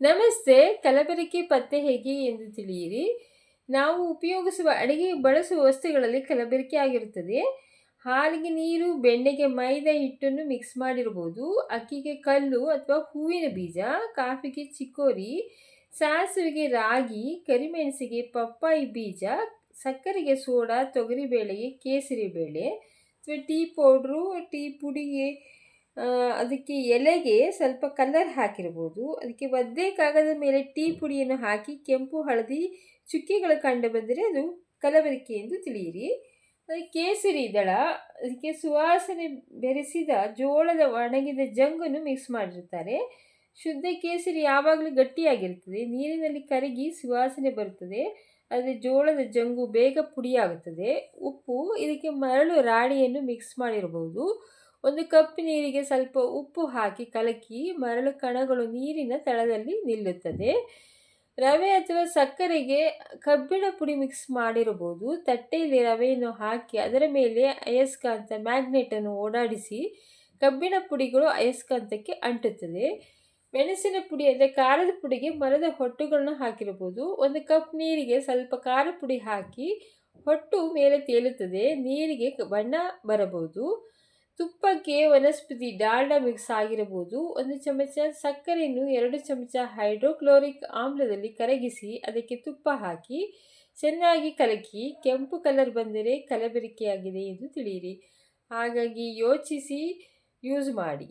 ನಮಸ್ತೆ, ಕಲಬೆರಕೆ ಪತ್ತೆ ಹೇಗೆ ಎಂದು ತಿಳಿಯಿರಿ. ನಾವು ಉಪಯೋಗಿಸುವ ಅಡುಗೆ ಬಳಸುವ ವಸ್ತುಗಳಲ್ಲಿ ಕಲಬೆರಕೆ ಆಗಿರುತ್ತದೆ. ಹಾಲಿಗೆ ನೀರು, ಬೆಣ್ಣೆಗೆ ಮೈದಾ ಹಿಟ್ಟನ್ನು ಮಿಕ್ಸ್ ಮಾಡಿರ್ಬೋದು ಅಕ್ಕಿಗೆ ಕಲ್ಲು ಅಥವಾ ಹೂವಿನ ಬೀಜ, ಕಾಫಿಗೆ ಚಿಕ್ಕೋರಿ ಸಾಸಿವೆಗೆ ರಾಗಿ, ಕರಿಮೆಣಸಿಗೆ ಪಪ್ಪಾಯಿ ಬೀಜ, ಸಕ್ಕರೆಗೆ ಸೋಡಾ, ತೊಗರಿಬೇಳೆಗೆ ಕೇಸರಿ ಬೇಳೆ ಅಥವಾ ಟೀ ಪೌಡ್ರು, ಟೀ ಪುಡಿಗೆ ಅದಕ್ಕೆ ಎಲೆಗೆ ಸ್ವಲ್ಪ ಕಲರ್ ಹಾಕಿರ್ಬೋದು. ಅದಕ್ಕೆ ಒದ್ದೆ ಕಾಗದ ಮೇಲೆ ಟೀ ಪುಡಿಯನ್ನು ಹಾಕಿ ಕೆಂಪು, ಹಳದಿ ಚುಕ್ಕಿಗಳು ಕಂಡು ಬಂದರೆ ಅದು ಕಲಬೆರಕೆ ಎಂದು ತಿಳಿಯಿರಿ. ಕೇಸರಿ ದಳ, ಅದಕ್ಕೆ ಸುವಾಸನೆ ಬೆರೆಸಿದ ಜೋಳದ ಒಣಗಿದ ಜಂಗನ್ನು ಮಿಕ್ಸ್ ಮಾಡಿರ್ತಾರೆ ಶುದ್ಧ ಕೇಸರಿ ಯಾವಾಗಲೂ ಗಟ್ಟಿಯಾಗಿರ್ತದೆ ನೀರಿನಲ್ಲಿ ಕರಗಿ ಸುವಾಸನೆ ಬರುತ್ತದೆ. ಆದರೆ ಜೋಳದ ಜಂಗು ಬೇಗ ಪುಡಿಯಾಗುತ್ತದೆ. ಉಪ್ಪು, ಇದಕ್ಕೆ ಮರಳು ರಾಡಿಯನ್ನು ಮಿಕ್ಸ್ ಮಾಡಿರಬಹುದು ಒಂದು ಕಪ್ ನೀರಿಗೆ ಸ್ವಲ್ಪ ಉಪ್ಪು ಹಾಕಿ ಕಲಕಿ ಮರಳು ಕಣಗಳು ನೀರಿನ ತಳದಲ್ಲಿ ನಿಲ್ಲುತ್ತದೆ. ರವೆ ಅಥವಾ ಸಕ್ಕರೆಗೆ ಕಬ್ಬಿಣ ಪುಡಿ ಮಿಕ್ಸ್ ಮಾಡಿರಬಹುದು. ತಟ್ಟೆಯಲ್ಲಿ ರವೆಯನ್ನು ಹಾಕಿ ಅದರ ಮೇಲೆ ಅಯಸ್ಕಾಂತ ಮ್ಯಾಗ್ನೆಟನ್ನು ಓಡಾಡಿಸಿ ಕಬ್ಬಿಣ ಪುಡಿಗಳು ಅಯಸ್ಕಾಂತಕ್ಕೆ ಅಂಟುತ್ತದೆ. ಮೆಣಸಿನ ಪುಡಿ ಅಂದರೆ ಖಾರದ ಪುಡಿಗೆ ಮರದ ಹೊಟ್ಟುಗಳನ್ನು ಹಾಕಿರಬಹುದು. ಒಂದು ಕಪ್ ನೀರಿಗೆ ಸ್ವಲ್ಪ ಖಾರ ಪುಡಿ ಹಾಕಿ ಹೊಟ್ಟು ಮೇಲೆ ತೇಲುತ್ತದೆ. ನೀರಿಗೆ ಬಣ್ಣ ಬರಬಹುದು. ತುಪ್ಪಕ್ಕೆ ವನಸ್ಪತಿ ಡಾಲ್ಡಾ ಮಿಕ್ಸ್ ಆಗಿರಬಹುದು. ಒಂದು ಚಮಚ ಸಕ್ಕರೆಯನ್ನು ಎರಡು ಚಮಚ ಹೈಡ್ರೋಕ್ಲೋರಿಕ್ ಆಮ್ಲದಲ್ಲಿ ಕರಗಿಸಿ ಅದಕ್ಕೆ ತುಪ್ಪ ಹಾಕಿ ಚೆನ್ನಾಗಿ ಕಲಕಿ, ಕೆಂಪು ಕಲರ್ ಬಂದರೆ ಕಲಬೆರಕೆಯಾಗಿದೆ ಎಂದು ತಿಳಿಯಿರಿ. ಹಾಗಾಗಿ ಯೋಚಿಸಿ, ಯೂಸ್ ಮಾಡಿ.